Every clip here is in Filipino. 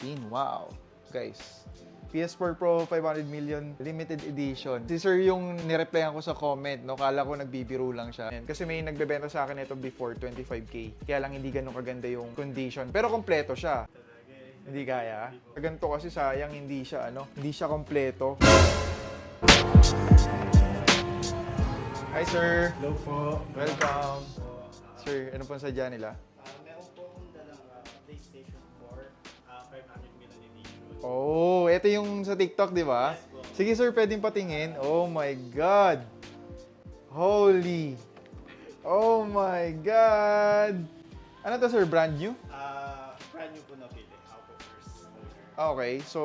2019. Wow. Guys, PS4 Pro 500 million limited edition. Si Sir yung nireplyan ko sa comment, no? Kala ko nagbibiro lang siya. And kasi may nagbebenta sa akin ito before 25k. Kaya lang hindi ganun kaganda yung condition. Pero kompleto siya. Hindi kaya. Ganito kasi sayang hindi siya ano, hindi siya kompleto. Hi sir. Hello po. Welcome. Sir, ano pong sadya nila? 500 million edition. Oh, ito yung sa TikTok, di ba? Yes po. Sige sir, pwedeng patingin. Oh my God! Holy! Oh my God! Ano to sir, brand new? Ah, brand new po na pili. First owner. Okay, so,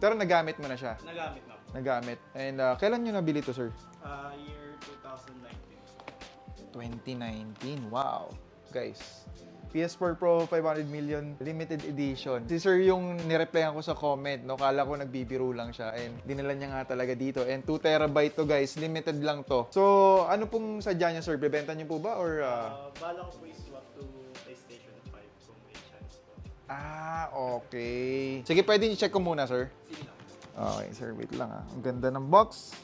pero nagamit mo na siya. Nagamit na po. Nagamit. And uh, kailan nyo nabili to sir? Ah, year 2019. 2019. Wow. Guys, PS4 Pro 500 million limited edition. Si Sir yung nireplyan ko sa comment, no? Kala ko nagbibiro lang siya and dinala niya nga talaga dito. And 2 terabyte to guys, limited lang to. So, ano pong sadya niya sir? Bebenta niyo po ba or uh... Ah, bala ko po i-swap to PlayStation 5 kung may chance po. Ah, okay. Sige, pwede niyo check ko muna, sir. Sige lang. Okay, sir, wait lang ah. Ang ganda ng box.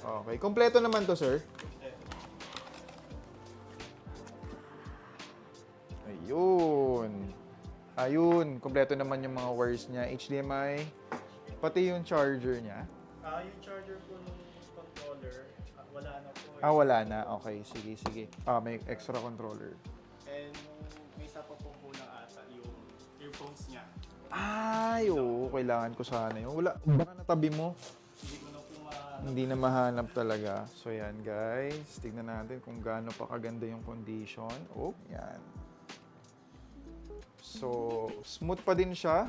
Okay, kompleto naman to, sir. Ayun, kompleto naman yung mga wires niya. HDMI, pati yung charger niya. Ah, yung charger po ng controller, ah, wala na po. eh. Ah, wala na. Okay, sige, sige. Ah, may extra controller. And may isa pa po po na ata yung earphones niya. Ay, oo, kailangan ko sana yun. Wala, baka natabi mo. Hindi ko na po ma... Hindi na mahanap talaga. So, yan, guys. Tignan natin kung gaano pa kaganda yung condition. Oh, yan. So, smooth pa din siya.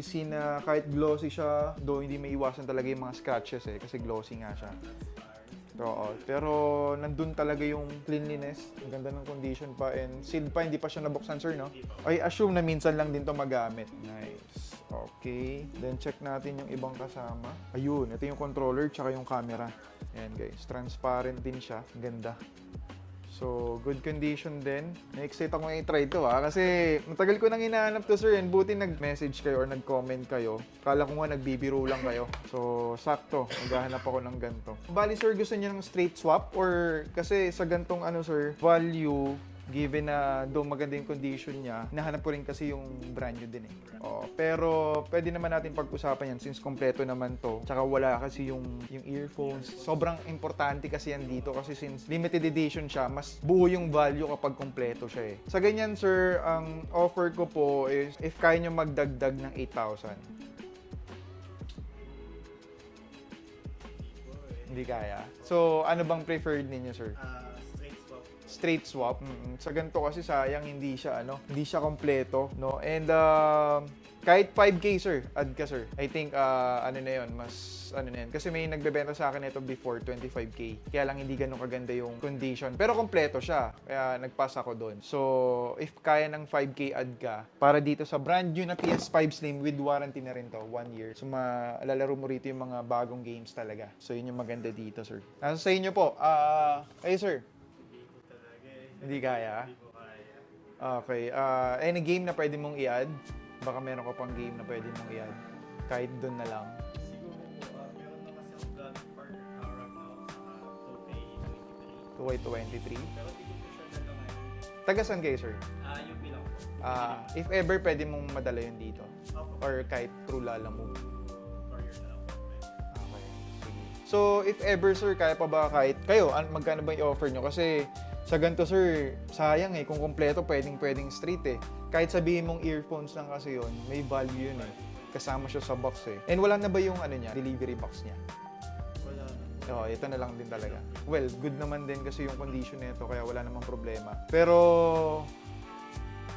See na kahit glossy siya, though hindi may iwasan talaga yung mga scratches eh, kasi glossy nga siya. Oo, pero nandun talaga yung cleanliness, ang ganda ng condition pa, and sealed pa, hindi pa siya nabuksan sir, no? I assume na minsan lang din to magamit. Nice. Okay. Then check natin yung ibang kasama. Ayun, ito yung controller tsaka yung camera. Ayan guys, transparent din siya. Ang Ganda. So, good condition din. Na-excite ako i-try to ha. Kasi matagal ko nang hinahanap to sir and buti nag-message kayo or nag-comment kayo. Kala ko nga nagbibiro lang kayo. So, sakto. Maghahanap ako ng ganito. Bali sir, gusto niya ng straight swap or kasi sa gantong ano sir, value given na do maganda yung condition niya, nahanap ko rin kasi yung brand new din eh. Oh, pero pwede naman natin pag-usapan yan since kompleto naman to. Tsaka wala kasi yung yung earphones. Sobrang importante kasi yan dito kasi since limited edition siya, mas buo yung value kapag kompleto siya eh. Sa ganyan sir, ang offer ko po is if kaya nyo magdagdag ng 8,000. Hindi kaya. So, ano bang preferred ninyo sir? Ah, straight swap. straight swap. Mm, Sa ganito kasi sayang hindi siya ano, hindi siya kompleto, no? And um, kahit 5k sir, add ka sir. I think uh, ano na 'yon, mas ano na 'yan. Kasi may nagbebenta sa akin ito before 25k. Kaya lang hindi ganun kaganda yung condition. Pero kompleto siya. Kaya nagpass ako doon. So, if kaya ng 5k add ka para dito sa brand new na PS5 Slim with warranty na rin to, 1 year. So, malalaro mo rito yung mga bagong games talaga. So, yun yung maganda dito, sir. Nasa sa inyo po. Ah, kayo sir. Hindi kaya? Hindi ko kaya. Okay. ah any game na pwede mong i-add? Baka meron ka pang game na pwede mong i-add. Kahit doon na lang. Siguro ah, meron na kasi ang of War uh, Ragnarok sa 2K23. 2K23. Pero hindi ko po ngayon. Taga saan kayo, sir? Ah, yung bilang po. Ah, if ever, pwede mong madala yun dito. Opo. Or kahit through Lala Move. Courier na lang po. Okay. Sige. So, if ever, sir, kaya pa ba kahit kayo, an- magkano ba i-offer nyo? Kasi sa ganito, sir, sayang eh. Kung kompleto, pwedeng pwedeng street eh. Kahit sabihin mong earphones lang kasi yun, may value yun eh. Kasama siya sa box eh. And wala na ba yung ano niya, delivery box niya? Wala na. Oo, ito na lang din talaga. Well, good naman din kasi yung condition nito kaya wala namang problema. Pero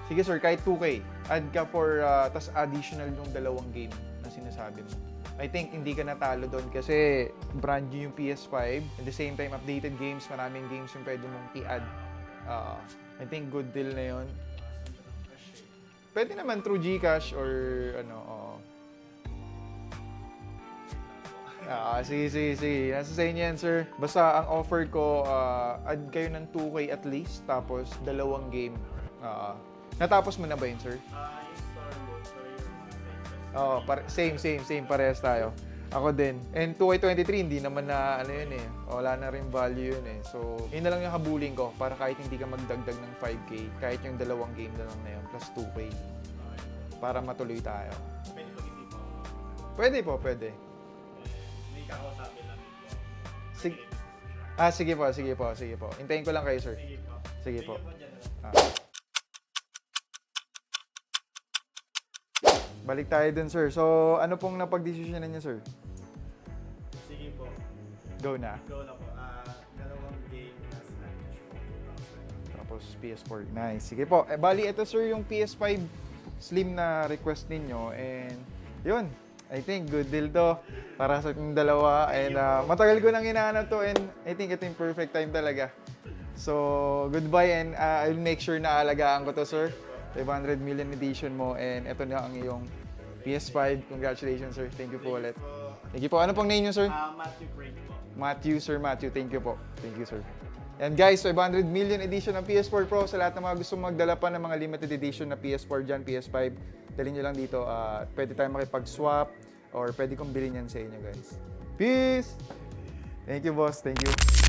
sige sir, kahit 2K, add ka for uh, tas additional yung dalawang game na sinasabi mo. I think hindi ka natalo doon kasi brand new yung PS5. At the same time, updated games, maraming games yung pwede mong i-add. Ah, I think good deal na yun. Pwede naman through GCash or ano, oo. Ah, sige, sige, sige. Nasa sa inyo yan, sir. Basta ang offer ko, ah, add kayo ng 2K at least, tapos dalawang game. Ah, Natapos mo na ba yun, sir? Ah, yung Oo, pare- same, same, same. Parehas tayo. Ako din. And 2K23, hindi naman na ano yun eh. Wala na rin value yun eh. So, yun na lang yung habulin ko para kahit hindi ka magdagdag ng 5K, kahit yung dalawang game na lang na yun, plus 2K. Okay. Para matuloy tayo. Pwede pag hindi po. Pwede po, pwede. Eh, may kakausapin namin po. Sig- Ah, sige po, sige po, sige po. Hintayin ko lang kayo, sir. Sige po. Sige po. Ah. Balik tayo dun, sir. So, ano pong napag-desisyonan niyo, sir? Sige po. Go na. Go na po. Ah, dalawang game na Slash po. Tapos PS4. Nice. Sige po. Eh, bali, ito sir yung PS5 Slim na request ninyo. And yun. I think good deal to para sa ating dalawa. And ah, matagal ko nang hinahanap to and I think ito yung perfect time talaga. So, goodbye and ah, I'll make sure na alagaan ko to sir. 500 million edition mo and ito na ang iyong PS5. Congratulations sir. Thank you po ulit. Thank you po. Ano pong name niyo sir? Ah, Matthew Craig po. Matthew, Sir Matthew. Thank you po. Thank you, sir. And guys, 500 million edition ng PS4 Pro sa lahat ng mga gusto magdala pa ng mga limited edition na PS4 dyan, PS5. Dalhin nyo lang dito. ah, pwede tayo makipag-swap or pwede kong bilhin yan sa inyo, guys. Peace! Thank you, boss. Thank you.